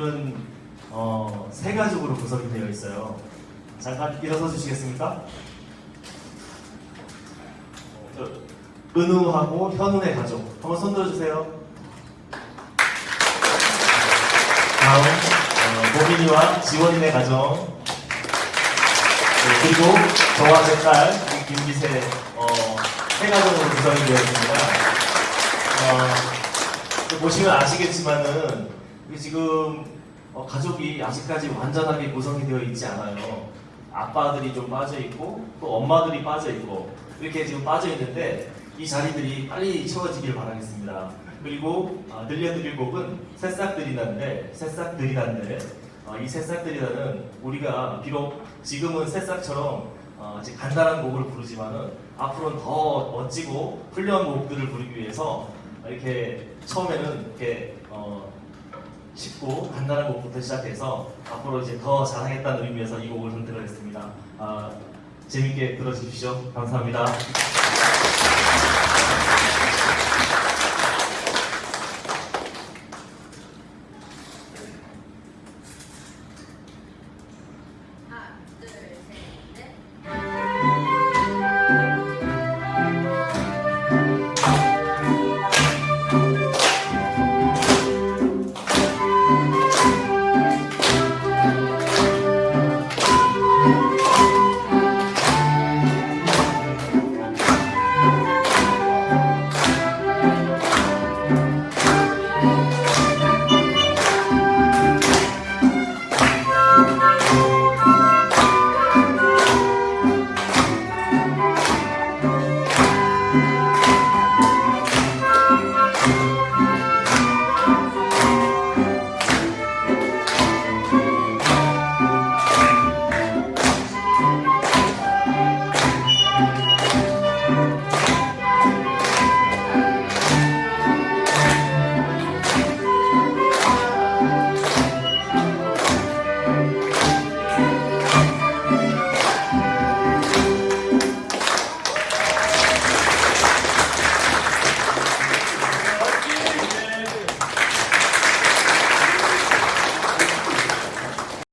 오늘은 어, 세 가족으로 구성이 되어 있어요. 잠깐 일어서 주시겠습니까? 은우하고 현우의 가족 한번 손 들어주세요. 다음 어, 보민이와 지원이의 가정 네, 그리고 저와 제 딸 김미세 어, 세 가족으로 구성이 되어 있습니다. 어, 보시면 아시겠지만은 지금 어, 가족이 아직까지 완전하게 구성이 되어 있지 않아요. 아빠들이 좀 빠져 있고 또 엄마들이 빠져 있고 이렇게 지금 빠져 있는데 이 자리들이 빨리 채워지길 바라겠습니다. 그리고 어, 들려드릴 곡은 새싹들이란데 새싹들이란데 어, 이 새싹들이라는 우리가 비록 지금은 새싹처럼 어, 아직 간단한 곡을 부르지만은 앞으로는 더 멋지고 훌륭한 곡들을 부르기 위해서 이렇게 처음에는 이렇게 어, 쉽고 간단한 곡부터 시작해서 앞으로 이제 더 자랑했다는 의미에서 이 곡을 선택을 했습니다. 아, 재밌게 들어주십시오. 감사합니다. 하나, 둘, 셋.